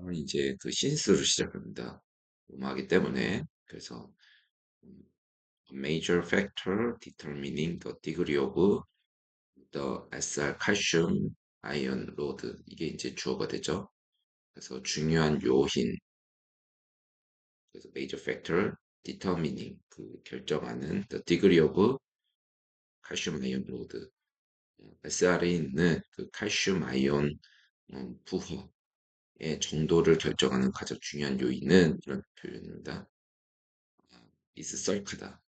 어 이제 그 신스로 시작합니다. 음하기 때문에. 그래서 음 major factor determining the degree of the SR calcium ion load 이게 이제 주어가 되죠. 그래서 중요한 요인 그래서 major factor determining 그 결정하는 the degree of calcium ion load SR에 있는 그 칼슘 아이온 어 부하의 정도를 결정하는 가장 중요한 요인은 이런 표현입니다. is sulf다.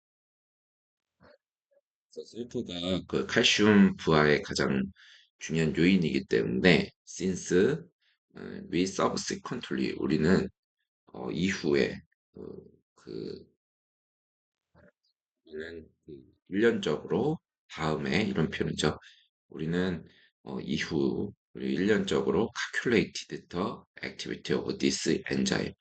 설프가 그 칼슘 부하의 가장 중요한 요인이기 때문에 since 어, we subsequently 우리는 어, 이후에 어, 그 우리는 그 일련적으로 다음에 이런 표현이죠. 우리는 어, 이후 우리 일련적으로 calculated the activity of this enzyme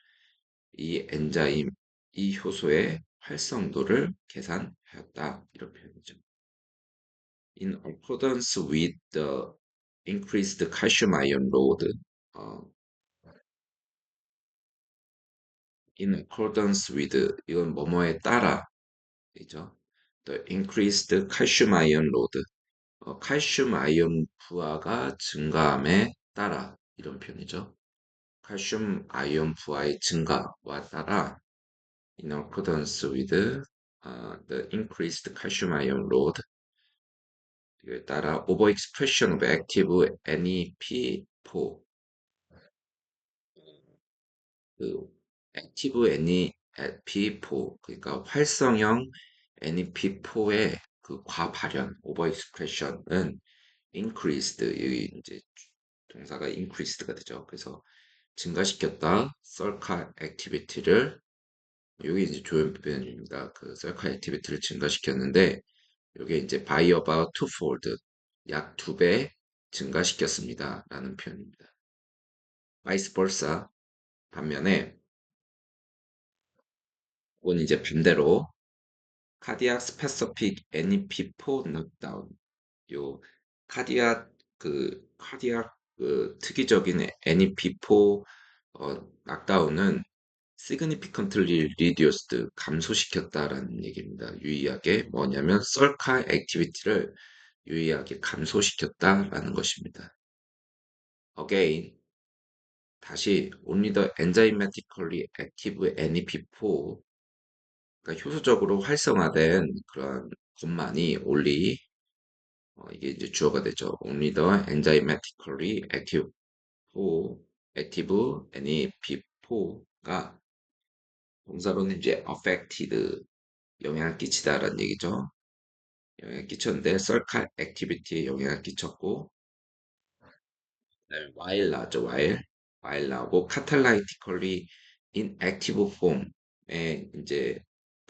이 엔자임 이 효소의 활성도를 계산하였다 이런 표현이죠. in accordance with the increased calcium ion load, 어, in accordance with 이건 뭐뭐에 따라 이죠. the increased calcium ion load, 어, 칼슘 아이온 부하가 증가함에 따라 이런 표현이죠. 칼슘 아이온 부하의 증가와 따라 in accordance with uh, the increased calcium ion load 이에 따라 overexpression of active NEP4 그 액티브 NEP4 그러니까 활성형 NEP4의 그 과발현 overexpression은 increased 여기 이제 동사가 increased가 되죠. 그래서 증가시켰다 썰카 액티비티를 여기 이제 조연 표현입니다. 그 썰카 액티비티를 증가시켰는데 이게 이제 by about twofold 약 두 배 증가시켰습니다. 라는 표현입니다. vice versa 반면에 이건 이제 반대로 cardiac specific NEP4 knockdown 요 카디악 그 카디악 그 특이적인 NEP4 어, 낙다운은 significantly reduced 감소시켰다라는 얘기입니다. 유의하게 뭐냐면 썰카 액티비티를 유의하게 감소시켰다라는 것입니다. Again 다시 only the enzymatically active NEP4 그러니까 효소적으로 활성화된 그런 것만이 only 어, 이게 이제 주어가 되죠. only the enzymatically active 4, active NEP4가 동사로는 이제 affected 영향을 끼치다라는 얘기죠. 영향을 끼쳤는데 썰칼 액티비티에 영향을 끼쳤고 while 나죠 while while 나오고 catalytically inactive form에 이제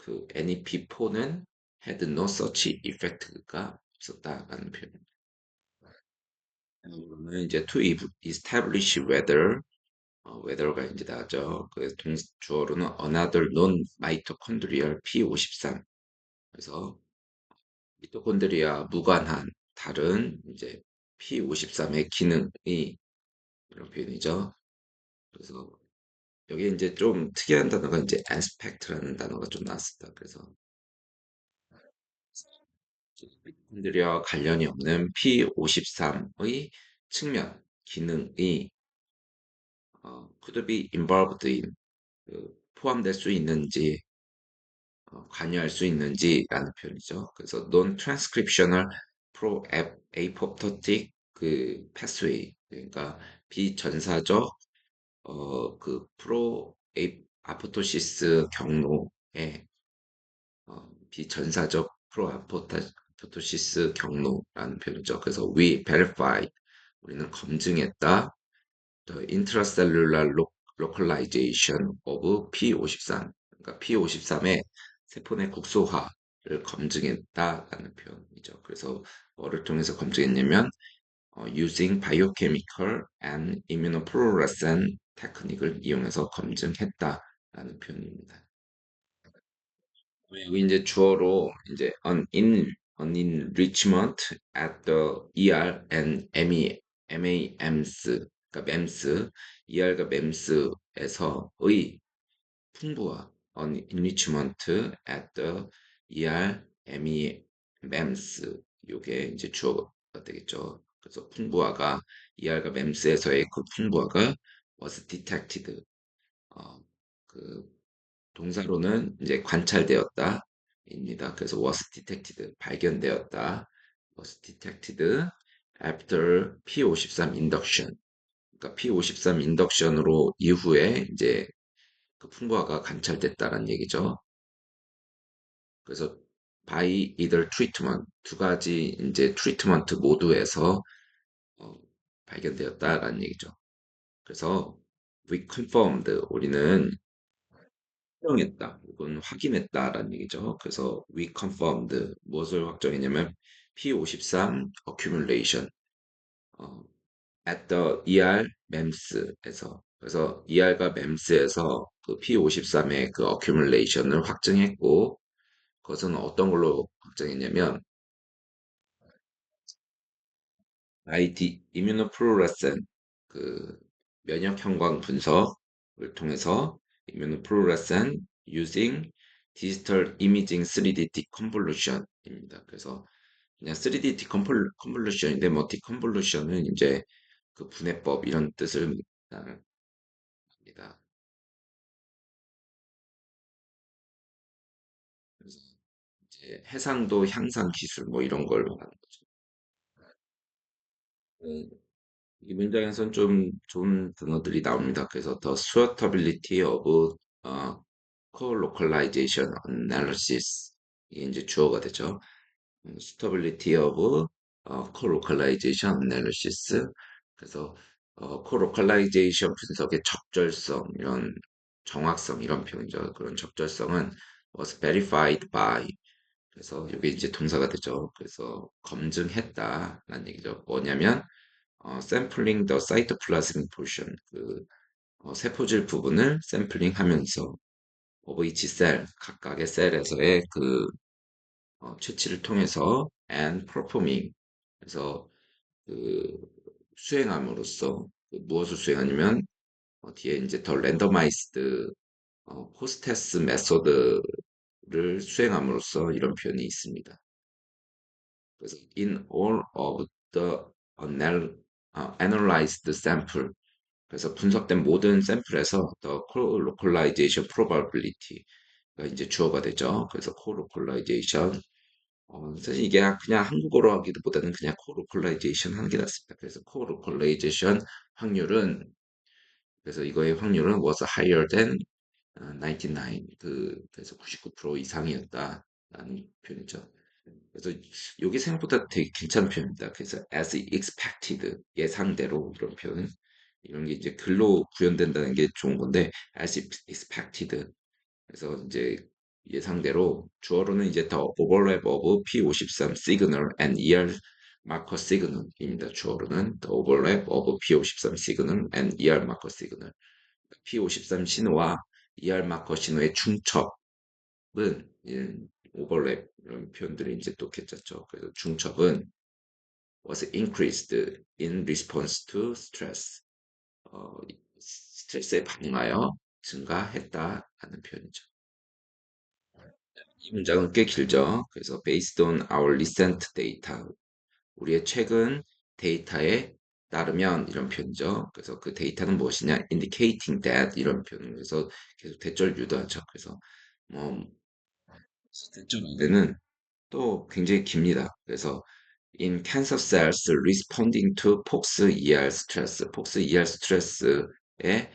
그 NEP4는 had no such effect가 없었다라는 표현입니다. 그러면 이제 to establish whether 어, whether가 이제 나죠. 그 동, 주어로는 another non-mitochondrial P53. 그래서 미토콘드리아 무관한 다른 이제 P53의 기능이 이런 표현이죠. 그래서 여기 이제 좀 특이한 단어가 이제 aspect라는 단어가 좀 나왔습니다. 그래서 미토콘드리아와 관련이 없는 P53의 측면 기능이 어, could be involved in 그 포함될 수 있는지 어, 관여할 수 있는지라는 표현이죠. 그래서 non-transcriptional pro-apoptotic 그 pathway 그러니까 비전사적 어, 그 프로 아포토시스 경로에 어, 비전사적 프로 아포토시스 경로라는 표현이죠. 그래서 we verify 우리는 검증했다. the intracellular localization of P53 그러니까 P53의 세포 내 국소화를 검증했다라는 표현이죠. 그래서 뭐를 통해서 검증했냐면 어, using biochemical and immunofluorescent 테크닉을 이용해서 검증했다라는 표현입니다. 여기 이제 주어로 이제 an, in, an enrichment at the ER and MAMS 그러니까 MEMS, ER과 MEMS에서의 풍부화, enrichment at the ER, ME, MEMS 요게 이제 주어가 되겠죠. 그래서 풍부화가 ER과 MEMS에서의 그 풍부화가 was detected. 어, 그 동사로는 이제 관찰되었다. 입니다. 그래서 was detected 발견되었다. was detected after P53 induction. 그러니까 P53 인덕션으로 이후에 이제 그 풍부화가 관찰됐다는 얘기죠. 그래서 by either treatment 두 가지 이제 트리트먼트 모두에서 어, 발견되었다라는 얘기죠. 그래서 we confirmed 우리는 확정했다 혹은 확인했다라는 얘기죠. 그래서 we confirmed 무엇을 확정했냐면 P53 accumulation 어, at the ER MEMS에서 그래서 ER과 MEMS에서 그 P53의 그 accumulation을 확정했고 그것은 어떤 걸로 확정했냐면 ID immunofluorescent 그 면역 형광 분석을 통해서 immunofluorescent using digital imaging 3D deconvolution입니다. 그래서 그냥 3D deconvolution인데 뭐 deconvolution은 이제 그 분해법 이런 뜻을 합니다. 해상도 향상 기술 뭐 이런 걸 말하는 거죠. 음, 이 문장에선 좀 좋은 단어들이 나옵니다. 그래서 the suitability of 어, co-localization analysis 이게 이제 주어가 되죠. 음, suitability of 어, co-localization analysis 그래서 어, co-localization 분석의 적절성 이런 정확성 이런 표현이죠. 그런 적절성은 was verified by 그래서 이게 이제 동사가 되죠. 그래서 검증했다라는 얘기죠. 뭐냐면 어, sampling the cytoplasmic portion 그 어, 세포질 부분을 샘플링하면서 of each cell 각각의 셀에서의 그 어, 채취를 통해서 and performing 그래서 그 수행함으로써 그 무엇을 수행하냐면 어, 뒤에 이제 더 랜더마이스드 어, 포스테스 메소드 를 수행함으로써 이런 표현이 있습니다. 그래서 in all of the anal, 어, analyzed sample 그래서 분석된 모든 샘플에서 the co-localization probability가 이제 주어가 되죠. 그래서 co-localization 어, 사실 이게 그냥 한국어로 하기보다는 그냥 co-localization 하는 게 낫습니다. 그래서 co-localization 확률은 그래서 이거의 확률은 was higher than 99, 그 그래서 99% 이상이었다라는 표현이죠. 그래서 이게 생각보다 되게 괜찮은 표현입니다. 그래서 as expected 예상대로 이런 표현 이런 게 이제 글로 구현된다는 게 좋은 건데 as expected 그래서 이제 예상대로 주어로는 이제 더 overlap of P53 signal and ER signal입니다. 주어로는 the overlap of P53 signal and ER signal P53 신호와 ER 마커 신호의 중첩은 오버랩 이런 표현들이 이제 또 괜찮죠. 그래서 중첩은 was increased in response to stress. 어, 스트레스에 반응하여 증가했다라는 표현이죠. 이 문장은 꽤 길죠. 그래서 based on our recent data, 우리의 최근 데이터에 따르면 이런 표현이죠. 그래서 그 데이터는 무엇이냐? indicating that 이런 표현. 그래서 계속 대절 유도하죠. 그래서 뭐 대절 안에는 또 굉장히 깁니다. 그래서 in cancer cells responding to POX-ER stress, POX-ER 스트레스에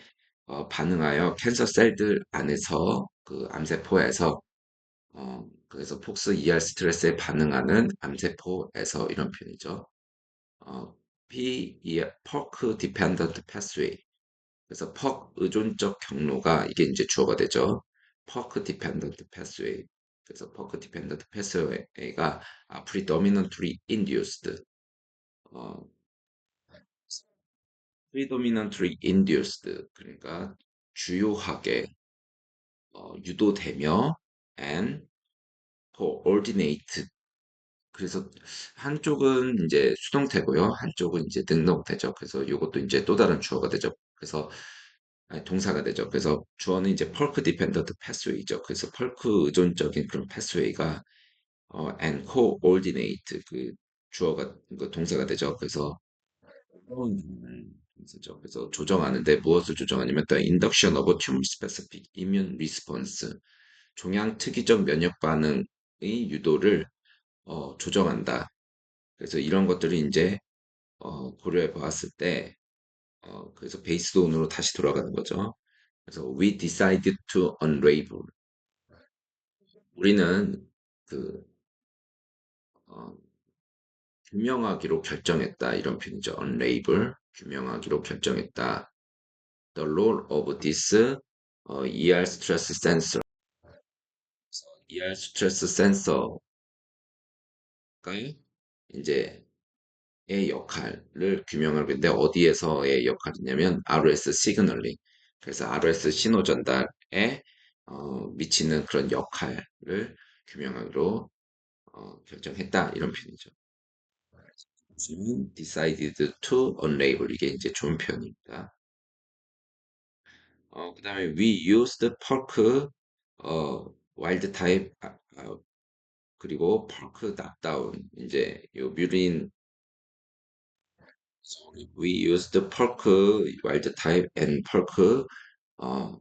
어, 반응하여 캔서 셀들 안에서 그 암세포에서 어, 그래서 폭스-ER 스트레스에 반응하는 암세포에서 이런 표현이죠. 어, P, ER, POC dependent pathway. 그래서 POC 의존적 경로가 이게 이제 주어가 되죠. POC dependent pathway. 그래서 POC dependent pathway가 predominantly induced. 어, predominantly induced. 그러니까 주요하게 어, 유도되며 and coordinate 그래서 한쪽은 이제 수동태고요. 한쪽은 이제 능동태죠. 그래서 이것도 이제 또 다른 주어가 되죠. 그래서 아니, 동사가 되죠. 그래서 주어는 이제 펄크 디펜던트 패스웨이죠. 그래서 펄크 의존적인 그런 패스웨이가 어, and coordinate 그 주어가 그 동사가 되죠. 그래서 음, 그래서 그래서 조정하는데 무엇을 조정하냐면 the induction of tumor specific immune response 종양 특이적 면역 반응의 유도를 어, 조정한다. 그래서 이런 것들을 이제 어, 고려해 보았을 때 어, 그래서 베이스 온으로 다시 돌아가는 거죠. 그래서 we decided to unravel. 우리는 그 어, 규명하기로 결정했다 이런 표현이죠. unravel 규명하기로 결정했다. The role of this 어, ER stress sensor. ER stress sensor 가 이제 의 역할을 규명하고 있는데 어디에서의 역할이냐면 RS 시그널링. 그래서 RS 신호 전달에 어, 미치는 그런 역할을 규명하기로 어, 결정했다 이런. 지금 decided to unravel 이게 이제 좋은 표현입니다. 어, 그 다음에 we used pork 어, wild type 아, 아, 그리고 pork knockdown 이제 요 뮤린 we used pork wild type and pork 어,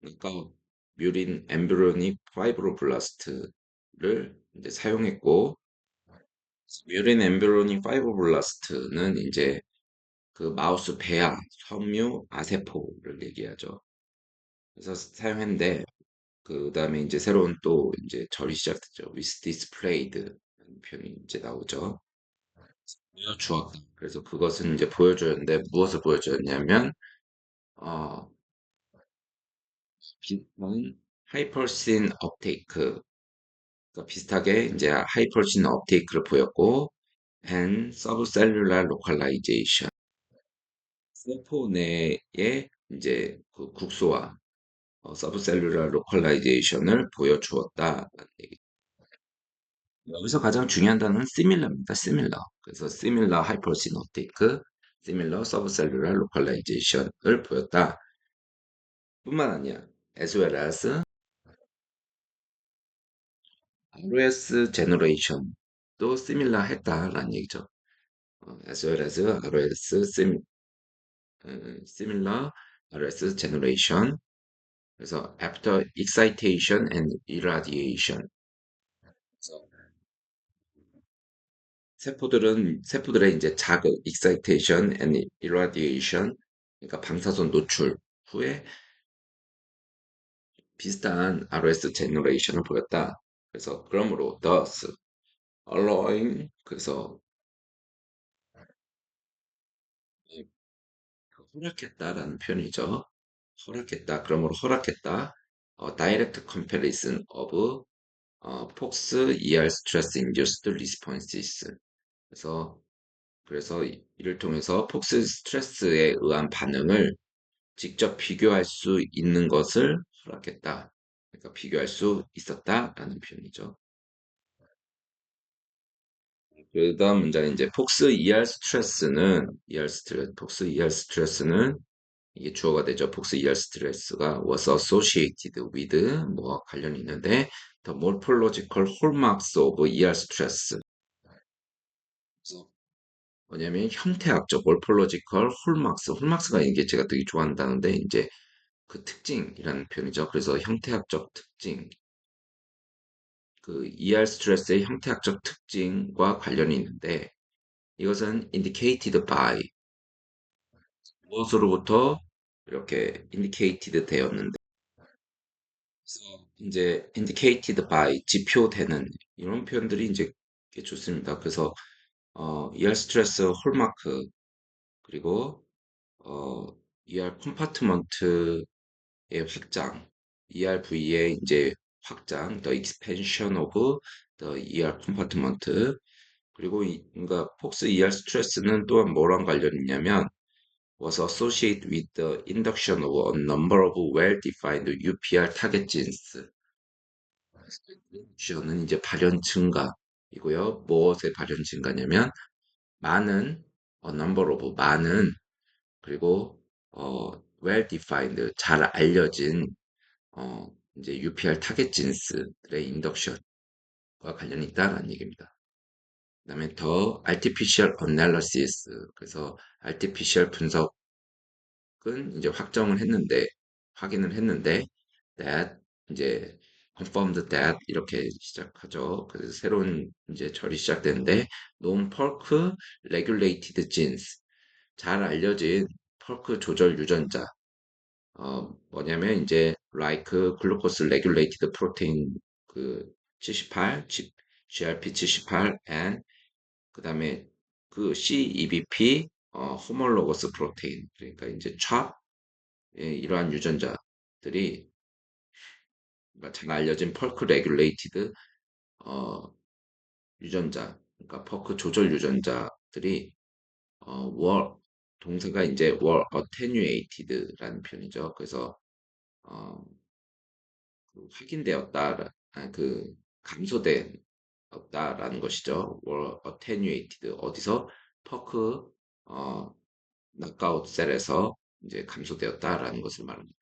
그러니까 뮤린 엠브리오닉 파이브로블라스트를 이제 사용했고 뮤린 엠브리오닉 파이브로블라스트는 이제 그 마우스 배아 섬유 아세포를 얘기하죠. 그래서 사용했는데 그 다음에 이제 새로운 또 이제 절이 시작됐죠. with displayed 표현이 이제 나오죠. 보여주었다. 그래서 그것은 이제 보여주었는데 무엇을 보여주었냐면 어, 비슷한 하이퍼신 업테이크 그러니까 비슷하게 이제 하이퍼신 업테이크를 보였고 and subcellular localization 세포 내에 이제 그 국소화 어, subcellular localization을 보여주었다라는 얘기. 여기서 가장 중요한 단어는 similar입니다. similar. 그래서 similar hypersynaptic, similar subcellular localization을 보였다. 뿐만 아니라 as well as ROS generation도 similar 했다라는 얘기죠. 어, as well as ROS sim, 어, similar ROS generation. 그래서 after excitation and irradiation. 그래서 세포들은 세포들의 이제 자극, excitation and irradiation, 그러니까 방사선 노출 후에 비슷한 ROS 제너레이션을 보였다. 그래서 그러므로 thus allowing 그래서 허락했다라는 표현이죠. 허락했다. 그러므로 허락했다. 어, direct comparison of 어, FOX ER stress induced responses. 그래서 그래서 이- 이를 통해서 폭스 스트레스에 의한 반응을 직접 비교할 수 있는 것을 허락했다. 그러니까 비교할 수 있었다라는 표현이죠. 그 다음 문장은 이제 폭스 ER 스트레스는 ER 스트레스, 폭스 ER 스트레스는 이게 주어가 되죠. ER 스트레스가 was associated with 뭐와 관련이 있는데 the morphological hallmarks of ER stress. 그래서 뭐냐면 형태학적 morphological hallmarks, hallmarks가 이게 제가 되게 좋아한다는데 이제 그 특징이라는 표현이죠. 그래서 형태학적 특징, 그 ER 스트레스의 형태학적 특징과 관련이 있는데 이것은 indicated by 무엇으로부터 이렇게 indicated 되었는데 이제 indicated by 지표되는 이런 표현들이 이제 꽤 좋습니다. 그래서 어, ER 스트레스 홀마크 그리고 어, ER 컴파트먼트의 확장 ERV의 이제 확장, the expansion of the ER compartment. 그리고 이, 그러니까 폭스 ER 스트레스는 또한 뭐랑 관련이 있냐면 was associated with the induction of a number of well-defined UPR target genes. 는 이제 발현 증가, 이고요. 무엇의 발현 증가냐면 많은 a number of 많은 그리고 어 well defined 잘 알려진 어 이제 UPR 타겟 진스들의 인덕션과 관련이 있다라는 얘기입니다. 그 다음에 더 artificial analysis 그래서 artificial 분석은 이제 확정을 했는데 확인을 했는데 that 이제 confirmed that 이렇게 시작하죠. 그래서 새로운 이제 절이 시작되는데 known pork regulated genes 잘 알려진 펄크 조절 유전자 어 뭐냐면 이제 like glucose regulated protein 그 78, GRP 78 and 그 다음에 그 CEBP 어 homologous protein 그러니까 이제 CHOP 예, 이러한 유전자들이 그러니까 잘 알려진 펄크 레귤레이티드 어 유전자 그러니까 펄크 조절 유전자들이 어, were 동사가 이제 were attenuated라는 표현이죠. 그래서 어, 그 확인되었다, 아, 그 감소되 었다라는 것이죠. were attenuated 어디서 퍼크 어, 낙아웃 셀에서 이제 감소되었다라는 것을 말합니다.